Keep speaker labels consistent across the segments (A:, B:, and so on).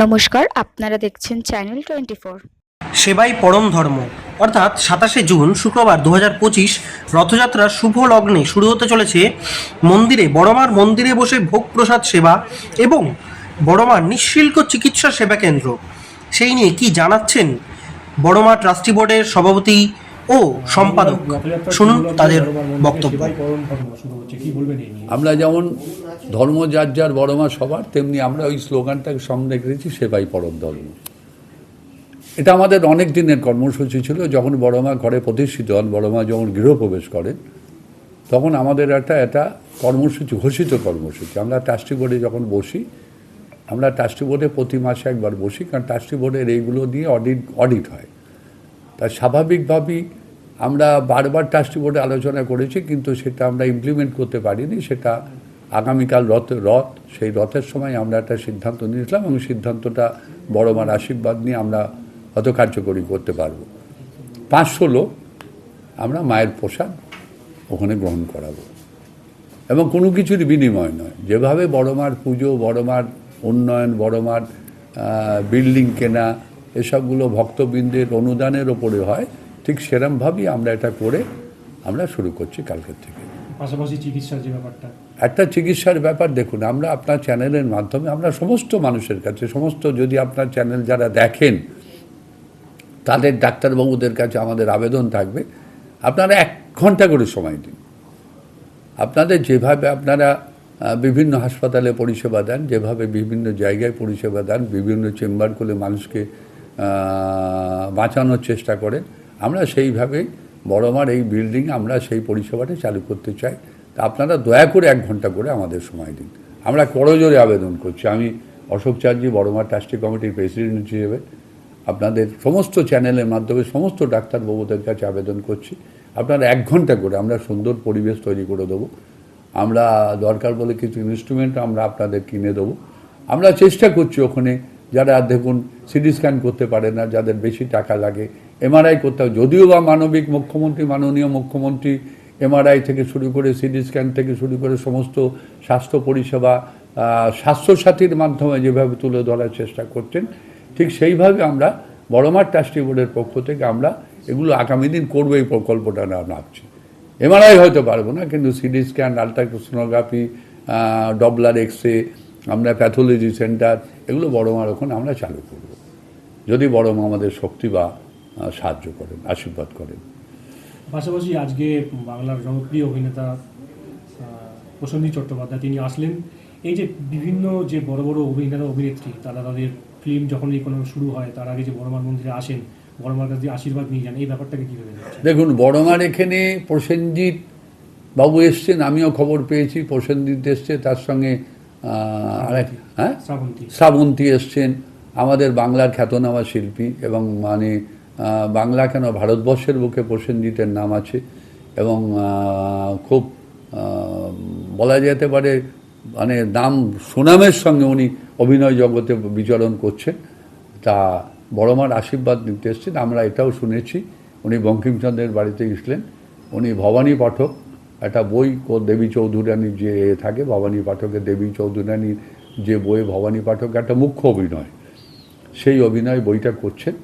A: নমস্কার, আপনারা দেখছেন চ্যানেল টোয়েন্টি ফোর
B: সেবাই পরম ধর্ম। অর্থাৎ সাতাশে জুন, শুক্রবার দু হাজার পঁচিশ, রথযাত্রার শুভ লগ্নে শুরু হতে চলেছে মন্দিরে, বড়মার মন্দিরে বসে ভোগ প্রসাদ সেবা এবং বড়মার নিঃশুল্ক চিকিৎসা সেবা কেন্দ্র। সেই নিয়ে কি জানাচ্ছেন বড়মা ট্রাস্টি বোর্ডের সভাপতি ও সম্পাদক। শুনুন তাদের বক্তব্য।
C: আমরা যেমন ধর্ম যার যার বড় মা সবার, তেমনি আমরা ওই স্লোগানটাকে সামনে রেখেছি সেবাই পরম ধর্ম। এটা আমাদের অনেক দিনের কর্মসূচি ছিল, যখন বড় মা ঘরে প্রতিষ্ঠিত হন বড় মা যখন গৃহপ্রবেশ করেন, তখন আমাদের একটা একটা কর্মসূচি, ঘোষিত কর্মসূচি। আমরা ট্রাস্টি বোর্ডে যখন বসি, আমরা ট্রাস্টি বোর্ডে প্রতি মাসে একবার বসি, কারণ ট্রাস্টি বোর্ডের এইগুলো নিয়ে অডিট অডিট হয়। তা স্বাভাবিকভাবেই আমরা বারবার ট্রাস্টি বোর্ডে আলোচনা করেছি, কিন্তু সেটা আমরা ইমপ্লিমেন্ট করতে পারিনি, সেটা আগামীকাল রথ রথ, সেই রথের সময় আমরা একটা সিদ্ধান্ত নিয়েছিলাম এবং সিদ্ধান্তটা বড় মার আশীর্বাদ নিয়ে আমরা হয়তো কার্যকরী করতে পারব। পাঁচশো লোক আমরা মায়ের প্রসাদ ওখানে গ্রহণ করাবো। এবং কোনো কিছুর বিনিময় নয়। যেভাবে বড় মার পুজো, বড় মার উন্নয়ন, বড় মার বিল্ডিং কেনা, এসবগুলো ভক্তবৃন্দের অনুদানের ওপরে হয় ঠিক সেরমভাবেই আমরা এটা করে আমরা শুরু করছি কালকের থেকে।
D: পাশাপাশি চিকিৎসার যে ব্যাপারটা।
C: একটা চিকিৎসার ব্যাপার দেখুন আমরা আপনার চ্যানেলের মাধ্যমে আমরা সমস্ত মানুষের কাছে সমস্ত যদি আপনার চ্যানেল যারা দেখেন তাদের ডাক্তারবাবুদের কাছে আমাদের আবেদন থাকবে আপনারা এক ঘণ্টা করে সময় দিন। আপনাদের যেভাবে আপনারা বিভিন্ন হাসপাতালে পরিষেবা দেন যেভাবে বিভিন্ন জায়গায় পরিষেবা দেন বিভিন্ন চেম্বার খুলে মানুষকে বাঁচানোর চেষ্টা করেন আমরা সেইভাবেই বড়মার এই বিল্ডিং আমরা সেই পরিষেবাটা চালু করতে চাই। তা আপনারা দয়া করে এক ঘণ্টা করে আমাদের সময় দিন। আমরা করজোরে আবেদন করছি। আমি অশোক চার্জি বড়মার ট্রাস্টি কমিটির প্রেসিডেন্ট হিসেবে আপনাদের সমস্ত চ্যানেলের মাধ্যমে সমস্ত ডাক্তারবাবুদের কাছে আবেদন করছি। আপনারা এক ঘণ্টা করে আমরা সুন্দর পরিবেশ তৈরি করে দেবো। আমরা দরকার বলে কিছু ইনস্ট্রুমেন্ট আমরা আপনাদের কিনে দেবো। আমরা চেষ্টা করছি ওখানে যারা দেখুন সিটি স্ক্যান করতে পারে না, যাদের বেশি টাকা লাগে। এমআরআই করতে হবে। যদিও বা মানবিক মুখ্যমন্ত্রী, মাননীয় মুখ্যমন্ত্রী এমআরআই থেকে শুরু করে, সিটি স্ক্যান থেকে শুরু করে সমস্ত স্বাস্থ্য পরিষেবা স্বাস্থ্যসাথীর মাধ্যমে যেভাবে তুলে ধরার চেষ্টা করছেন, ঠিক সেইভাবে আমরা বড়মার ট্রাস্টি বোর্ডের পক্ষ থেকে আমরা এগুলো আগামী দিন করব এই প্রকল্পটা আমরা ভাবছি। এমআরআই হয়তো পারব না, কিন্তু CT scan, ultrasonography doppler X ray আমরা প্যাথোলজি সেন্টার এগুলো বড়মার ওখানে আমরা চালু করব। যদি বড়মা আমাদের শক্তি বা সাহায্য করেন আশীর্বাদ করেন।
D: পাশাপাশি আজকে বাংলার জনপ্রিয় অভিনেতা আহ, চট্টোপাধ্যায় তিনি আসলেন। এই যে বিভিন্ন যে বড় বড় অভিনেতা অভিনেত্রী তারা তাদের ফিল্ম যখনই কোনো শুরু হয় তার আগে যে বড়মার মন্দিরে আসেন বড়মার কাছে আশীর্বাদ নিয়ে যান এই ব্যাপারটাকে কীভাবে
C: দেখুন বড়মার এখানে প্রসেনজিৎ বাবু এসছেন আমিও খবর পেয়েছি প্রসেনজিৎ এসছে তার সঙ্গে আরেক হ্যাঁ?
D: শ্রাবন্তী।
C: শ্রাবন্তী এসছেন। আমাদের বাংলার খ্যাতনামা শিল্পী এবং মানে বাংলা কেন ভারতবর্ষের বুকে প্রসেনজিতের নাম আছে এবং খুব বলা যেতে পারে মানে নাম সুনামের সঙ্গে উনি অভিনয় জগতে বিচরণ করছেন। তা বড়মার আশীর্বাদ নিতে এসছেন। আমরা এটাও শুনেছি। উনি বঙ্কিমচন্দ্রের বাড়িতে গেছিলেন উনি ভবানী পাঠক। একটা বই দেবী চৌধুরানীর যে থাকে, ভবানী পাঠকের দেবী চৌধুরানীর যে বই ভবানী পাঠক একটা মুখ্য অভিনয়। সেই অভিনয় বইটা করছেন।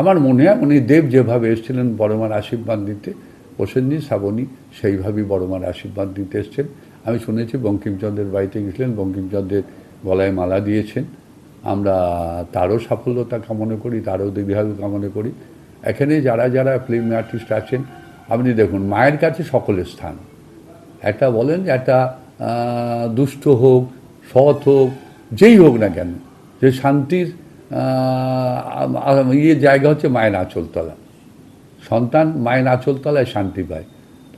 C: আমার মনে হয় উনি দেব যেভাবে এসেছিলেন বড়মার আশীর্বাদ দিতে প্রসেনজি শ্রাবণী সেইভাবেই বড়মার আশীর্বাদ দিতে এসছেন। আমি শুনেছি বঙ্কিমচন্দ্রের বাড়িতে গেছিলেন বঙ্কিমচন্দ্রের গলায় মালা দিয়েছেন। আমরা তারও সাফল্যতা কামনা করি, তারও দীর্ঘায়ু কামনা করি। এখানে যারা যারা ফিল্ম আর্টিস্ট আছেন, আপনি দেখুন, মায়ের কাছে সকলের স্থান। একটা বলেন যে একটা দুষ্ট হোক, সৎ হোক, যেই হোক না কেন, যে শান্তির ইয়ে জায়গা হচ্ছে মায়ের আঁচলতলা। সন্তান মায়ের আঁচলতলায় শান্তি পায়।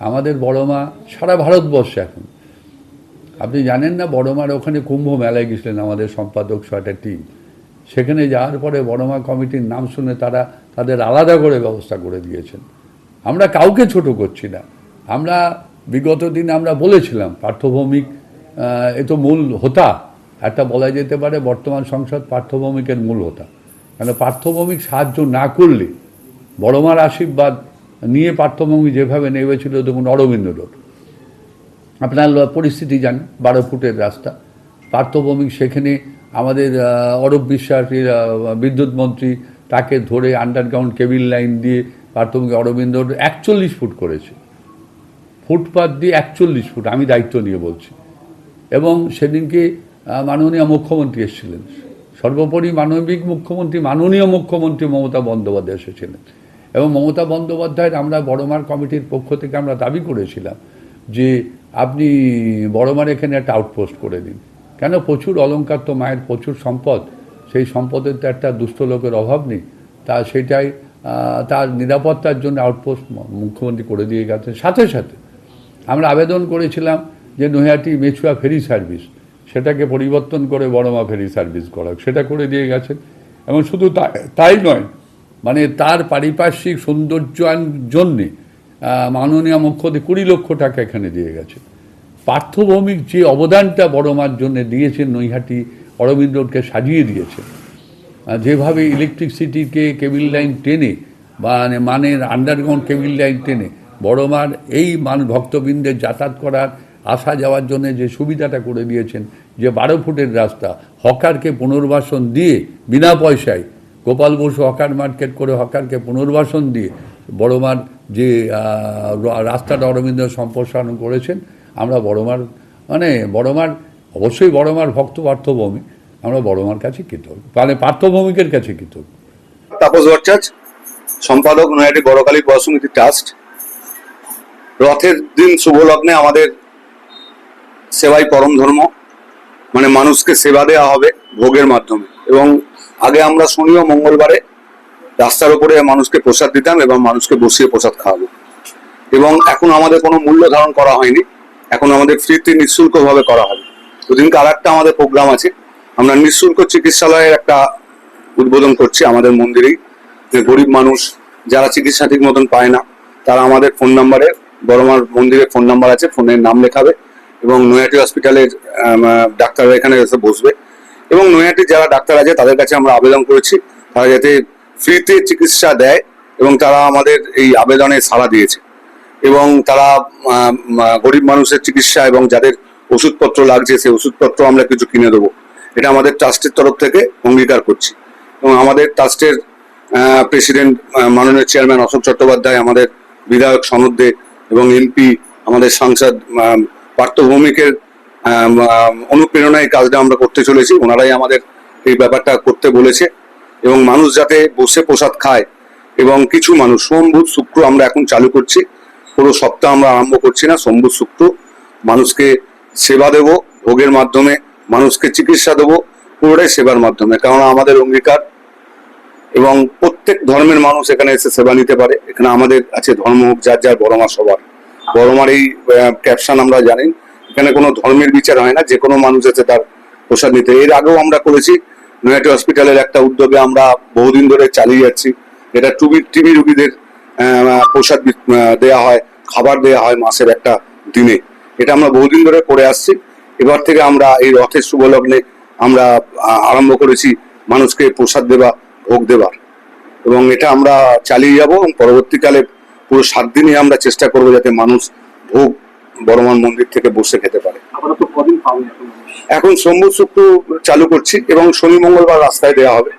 C: আমাদের বড় মা সারা ভারতবর্ষে এখন। আপনি জানেন না, বড় মার ওখানে কুম্ভ মেলায় গেছিলেন আমাদের সম্পাদক ছয়টা টিম সেখানে যাওয়ার পরে বড়মা কমিটির নাম শুনে তারা তাদের আলাদা করে ব্যবস্থা করে দিয়েছেন। আমরা কাউকে ছোট করছি না। আমরা বিগত দিনে আমরা বলেছিলাম, পার্থভৌমিক এ তো মূল হোতা। একটা বলা যেতে পারে বর্তমান সংসদ পার্থভৌমিকের মূল হোতা। কেন পার্থভৌমিক সাহায্য না করলে, বড়মার আশীর্বাদ নিয়ে পার্থভৌমিক যেভাবে নেমেছিল, দেখুন অরবিন্দ রোড। আপনার পরিস্থিতি জানেন, বারো ফুটের রাস্তা। পার্থভৌমিক সেখানে আমাদের অরব বিশ্বাস বিদ্যুৎ মন্ত্রী, তাকে ধরে আন্ডারগ্রাউন্ড কেবিল লাইন দিয়ে প্রাথমিক অরবিন্দ রোড একচল্লিশ ফুট করেছে। ফুটপাত দিয়ে একচল্লিশ ফুট, আমি দায়িত্ব নিয়ে বলছি। এবং সেদিনকে মাননীয় মুখ্যমন্ত্রী এসেছিলেন। সর্বোপরি মানবিক মুখ্যমন্ত্রী, মাননীয় মুখ্যমন্ত্রী মমতা বন্দ্যোপাধ্যায় এসেছিলেন। এবং মমতা বন্দ্যোপাধ্যায়ের আমরা বড়মার কমিটির পক্ষ থেকে আমরা দাবি করেছিলাম যে, আপনি বড়মার এখানে একটা আউটপোস্ট করে দিন। কেন? প্রচুর অলঙ্কার তো মায়ের, প্রচুর সম্পদ। সেই সম্পদের তো একটা দুস্থ লোকের অভাব নেই। তা সেটাই তার নিরাপত্তার জন্য আউটপোস্ট মুখ্যমন্ত্রী করে দিয়ে গেছেন। সাথে সাথে আমরা আবেদন করেছিলাম যে নৈহাটি মেছুয়া ফেরি সার্ভিস, সেটাকে পরিবর্তন করে বড়মা ফেরি সার্ভিস করা। সেটা করে দিয়ে গেছেন। এবং শুধু তাই নয় মানে তার পারিপার্শ্বিক সৌন্দর্যায়ন জন্যে মাননীয় মুখ্যমন্ত্রী কুড়ি লক্ষ টাকা এখানে দিয়ে গেছে। পার্থভৌমিক যে অবদানটা বড়মার জন্য দিয়েছেন নৈহাটি, অরবিন্দ রোডকে সাজিয়ে দিয়েছেন আর যেভাবে ইলেকট্রিসিটিকে কেবিল লাইন টেনে, বা মানে মানের আন্ডারগ্রাউন্ড কেবিল লাইন টেনে বড়মার এই মান ভক্তবৃন্দের যাতায়াত করার আসা যাওয়ার জন্য যে সুবিধাটা করে দিয়েছেন, যে বারো ফুটের রাস্তা, হকারকে পুনর্বাসন দিয়ে বিনা পয়সায়, গোপাল বসু হকার মার্কেট করে হকারকে পুনর্বাসন দিয়ে বড়মার যে রাস্তাটা অরবিন্দ সম্প্রসারণ করেছেন, আমরা বড়মার মানে বড়মার অবশ্যই বড়মার ভক্ত পার্থভূমি, আমরা বড়মার কাছে কৃতজ্ঞ মানে পার্থভৌমিকের কাছে কৃতজ্ঞ।
E: তাপস ভট্টাচার্য, সম্পাদক, নয়াটি বড়কালী পড়া ট্রাস্ট। রথের দিন শুভ লগ্নে আমাদের সেবাই পরম ধর্ম। মানে মানুষকে সেবা দেওয়া হবে ভোগের মাধ্যমে। এবং আগে আমরা শনি ও মঙ্গলবারে রাস্তার উপরে মানুষকে প্রসাদ দিতাম এবং মানুষকে বসিয়ে প্রসাদ খাওয়াবো। এবং এখন আমাদের কোনো মূল্য ধারণ করা হয়নি। এখন আমাদের ফ্রিতে নিঃশুল্ক ভাবে করা হবে। ওদিনকে আর একটা আমাদের প্রোগ্রাম আছে। আমরা নিঃশুল্ক চিকিৎসালয়ের একটা উদ্বোধন করছি আমাদের মন্দিরেই। যে গরিব মানুষ যারা চিকিৎসা ঠিক মতন পায় না, তারা আমাদের ফোন নাম্বারে বড়মার মন্দিরে ফোন নাম্বার আছে ফোনের নাম লেখাবে এবং নৈহাটি হসপিটালের ডাক্তাররা এখানে এসে বসবে। এবং নৈহাটির যারা ডাক্তার আছে, তাদের কাছে আমরা আবেদন করেছি, তারা যাতে ফ্রিতে চিকিৎসা দেয় এবং তারা আমাদের এই আবেদনে সাড়া দিয়েছে। এবং তারা গরিব মানুষের চিকিৎসা এবং যাদের ওষুধপত্র লাগছে, সেই ওষুধপত্র আমরা কিছু কিনে দেবো। এটা আমাদের ট্রাস্টের তরফ থেকে অঙ্গীকার করছি। এবং আমাদের ট্রাস্টের প্রেসিডেন্ট মাননীয় চেয়ারম্যান অশোক চট্টোপাধ্যায় আমাদের বিধায়ক সনদ এবং এমপি আমাদের সাংসদ আম, পার্থ ভৌমিকের আম, আম, অনুপ্রেরণায় কাজটা আমরা করতে চলেছি। ওনারাই আমাদের এই ব্যাপারটা করতে বলেছে। এবং মানুষ যাতে বসে প্রসাদ খায় এবং কিছু মানুষ সোম বুধ শুক্র আমরা এখন চালু করছি। পুরো সপ্তাহ আমরা আরম্ভ করছি না সোম বুধ শুক্র। মানুষকে সেবা দেব ভোগের মাধ্যমে মানুষকে চিকিৎসা দেবো পুরোটাই সেবার মাধ্যমে। কারণ আমাদের অঙ্গীকার এবং প্রত্যেক ধর্মের মানুষ এখানে এসে সেবা নিতে পারে। এখানে আমাদের আছে ধর্ম হোক, যার যার বড়মা সবার বড়মার এই ক্যাপশন আমরা জানি। এখানে কোনো ধর্মের বিচার হয় না, যে কোনো মানুষ আছে তার প্রসাদ নিতে। এর আগেও আমরা করেছি। নয়াটি হসপিটালের একটা উদ্যোগে আমরা বহুদিন ধরে চালিয়ে যাচ্ছি। এটা টুবি টিবি রুগীদের প্রসাদ দেয়া হয়, খাবার দেয়া হয় মাসের একটা দিনে। এটা আমরা বহুদিন ধরে করে আসছি। এবার থেকে আমরা এই রথের শুভ লগ্নে আমরা আরম্ভ করেছি মানুষকে প্রসাদ দেওয়া ভোগ দেওয়ার এবং এটা আমরা চালিয়ে যাব এবং পরবর্তীকালে পুরো সাত দিনই আমরা চেষ্টা করব যাতে মানুষ ভোগ বড়মান মন্দির থেকে বসে খেতে পারে।
D: এখন?
E: সোমবার শুক্র চালু করছি এবং শনি মঙ্গলবার রাস্তায় দেওয়া হবে।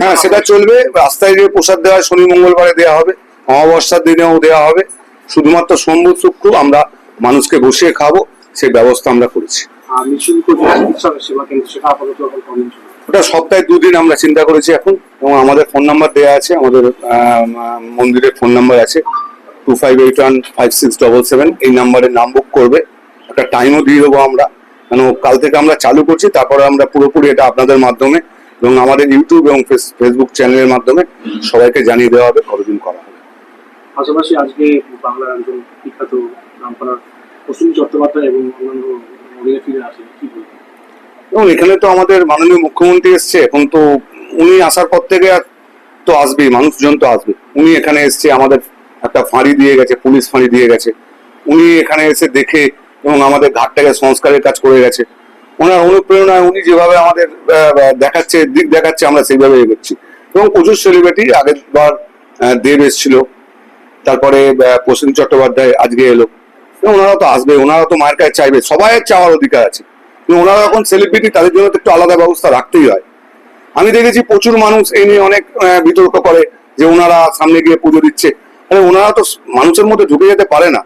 E: হ্যাঁ সেটা চলবে। রাস্তায় যে প্রসাদ দেওয়া হয় শনি মঙ্গলবারে দেওয়া হবে। অমাবস্যার দিনেও দেওয়া হবে। শুধুমাত্র সোমবার শুক্র আমরা মানুষকে বসিয়ে খাব। সেই ব্যবস্থা আমরা করেছি।
D: আর সেবা কেন্দ্র সেটা আপাতত
E: ওটা সপ্তাহে দুদিন আমরা চিন্তা করেছি এখন, এবং আমাদের ফোন নাম্বার দেওয়া আছে, আমাদের মন্দিরের ফোন নাম্বার আছে two five eight one five six double seven এই নাম্বারে নাম বুক করবে। একটা টাইমও দিয়ে দেবো আমরা। কেন, কাল থেকে আমরা চালু করছি, তারপরে আমরা পুরোপুরি এটা আপনাদের মাধ্যমে এবং আমাদের ইউটিউব এবং ফেস- ফেসবুক চ্যানেলের মাধ্যমে সবাইকে জানিয়ে দেওয়া হবে, কতদিন করা হবে।
D: পাশাপাশি আজকে বাংলার একজন বিখ্যাত নাম করা প্রসূন চট্টোপাধ্যায় এবং অন্যান্য অভিনেত্রীরা আছে কি বলবেন?
E: এবং এখানে তো আমাদের মাননীয় মুখ্যমন্ত্রী এসছে, এখন তো উনি আসার পর থেকে তো আসবেই, মানুষজন তো আসবে। উনি এখানে এসছে, আমাদের একটা ফাঁড়ি দিয়ে গেছে, পুলিশ ফাঁড়ি দিয়ে গেছে। উনি এখানে এসে দেখে এবং আমাদের ঘাটটাকে সংস্কারের কাজ করে গেছে। ওনার অনুপ্রেরণায় উনি যেভাবে আমাদের দেখাচ্ছে, দিক দেখাচ্ছে, আমরা সেইভাবে এগোচ্ছি। এবং প্রচুর সেলিব্রিটি আগের বার দেব এসেছিল। তারপরে প্রসেন চট্টোপাধ্যায় আজকে এলো। ওনারা তো আসবে, ওনারা তো মায়ের কাছে চাইবে সবাই চাওয়ার অধিকার আছে। ওনারা যখন সেলিব্রিটি তাদের জন্য একটু আলাদা ব্যবস্থা রাখতেই হয়। আমি দেখেছি প্রচুর মানুষ এই নিয়ে অনেক বিতর্ক করে যে ওনারা সামনে গিয়ে পুজো দিচ্ছে। আরে ওনারা তো মানুষের মধ্যে ঢুকে যেতে পারে না।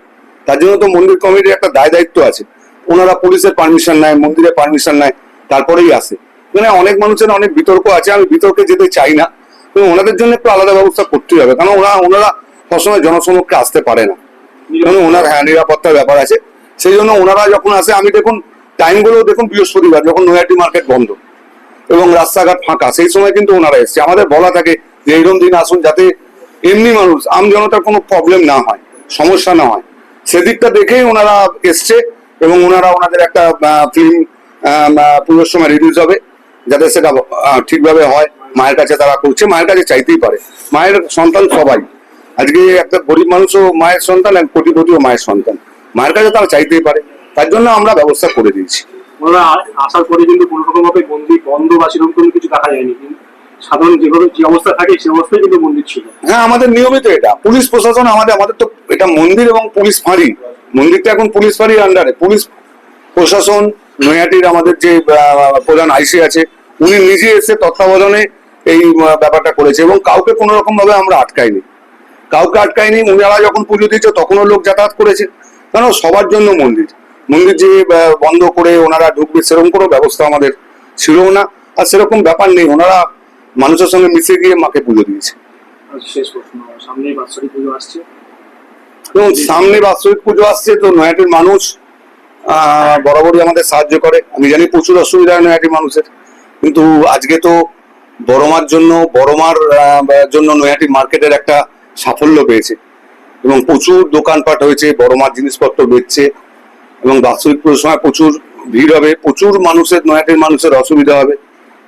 E: তার জন্য তো মন্দির কমিটির একটা দায় দায়িত্ব আছে। ওনারা পুলিশের পারমিশন নেয় মন্দিরের পারমিশন নেয় তারপরেই আসে। মানে অনেক মানুষের অনেক বিতর্ক আছে আমি বিতর্কে যেতে চাই না। ওনাদের জন্য একটু আলাদা ব্যবস্থা করতেই হবে কারণ ওরা ওনারা সবসময় জনসমক্ষে আসতে পারে না। কারণ ওনার হ্যাঁ নিরাপত্তার ব্যাপার আছে। সেই জন্য ওনারা যখন আসে আমি দেখুন টাইমগুলো দেখুন বৃহস্পতিবার, যখন নৈহাটি মার্কেট বন্ধ এবং রাস্তাঘাট ফাঁকা, সেই সময় কিন্তু ওনারা এসছে। আমাদের বলা থাকে যে, এইরকম দিন আসুন যাতে এমনি মানুষ আম জনতার কোনো প্রবলেম না হয়, সমস্যা না হয়। সেদিকটা দেখেই ওনারা এসছে এবং ওনারা ওনাদের একটা ফিল্ম পুজোর সময় রিলিজ হবে, যাতে সেটা ঠিকভাবে হয়। মায়ের কাছে তারা করছে, মায়ের কাছে চাইতেই পারে। মায়ের সন্তান সবাই। আজকে একটা গরিব মানুষও মায়ের সন্তান, এক কোটিপতিও মায়ের সন্তান। মায়ের কাছে তারা চাইতেই পারে। তার জন্য আমরা ব্যবস্থা করে দিয়েছি।
D: ওনারা আসার পরে কিন্তু কোনো রকম ভাবে মন্দির বন্ধ বা সেরকম কোনো কিছু দেখা যায়নি। কিন্তু সাধারণ যেভাবে যে অবস্থা থাকে সে অবস্থায় কিন্তু মন্দির ছিল।
E: হ্যাঁ আমাদের নিয়মিত এটা। পুলিশ প্রশাসন আমাদের আমাদের তো এটা মন্দির এবং পুলিশ ফাঁড়ি। মন্দিরটা এখন পুলিশ ফাঁড়ির আন্ডারে পুলিশ প্রশাসন নৈহাটির আমাদের যে প্রধান আইসি আছে উনি নিজে এসে তত্ত্বাবধানে এই ব্যাপারটা করেছে এবং কাউকে কোনো রকম ভাবে আমরা আটকাইনি। কাউকে আটকাইনি উনারা যখন পুজো দিচ্ছে তখনও লোক যাতায়াত করেছে। কারণ সবার জন্য মন্দির। মন্দির যে বন্ধ করে ওনারা ঢুকবে সেরকম কোনো ব্যবস্থা আমাদের ছিল না। আর সেরকম ব্যাপার নেই ওনারা মানুষের সঙ্গে মিশে গিয়ে মাকে পুজো দিয়েছে।
D: আর শেষ প্রশ্ন। সামনেই বাৎসরিক পুজো আসছে।
E: এবং সামনে বাৎসরিক পুজো আসছে তো নয়াটির মানুষ বরাবরই আমাদের সাহায্য করে। আমি জানি প্রচুর অসুবিধা হয় নয়াটির মানুষের কিন্তু আজকে তো বড়মার জন্য বড়মার জন্য নয়াটি মার্কেটের একটা সাফল্য পেয়েছে। এবং প্রচুর দোকানপাট হয়েছে বড়মার জিনিসপত্র বেচছে। এবং বাৎসরিক পুজোর সময় প্রচুর ভিড় হবে। প্রচুর মানুষের, নয়াটির মানুষের অসুবিধা হবে।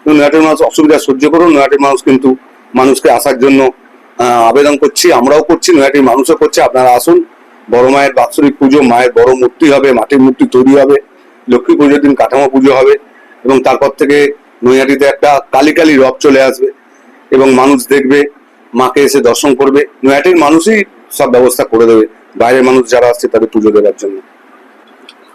E: নয়াটির মানুষ অসুবিধা সহ্য করুন, নয়াটির মানুষ কিন্তু মানুষকে আসার জন্য আবেদন করছি, আমরাও করছি, নয়াটির মানুষও করছে। আপনারা আসুন, বড় মায়ের বাৎসরিক পুজো, মায়ের বড় মূর্তি হবে, মাটির মূর্তি তৈরি হবে, লক্ষ্মী পুজোর দিন কাঠামো পুজো হবে এবং তারপর থেকে নৈহাটিতে একটা কালী কালী রব চলে আসবে এবং মানুষ দেখবে, মাকে এসে দর্শন করবে। নৈহাটির মানুষই সব ব্যবস্থা করে দেবে, বাইরের মানুষ যারা আসছে তাদের পুজো দেওয়ার জন্য।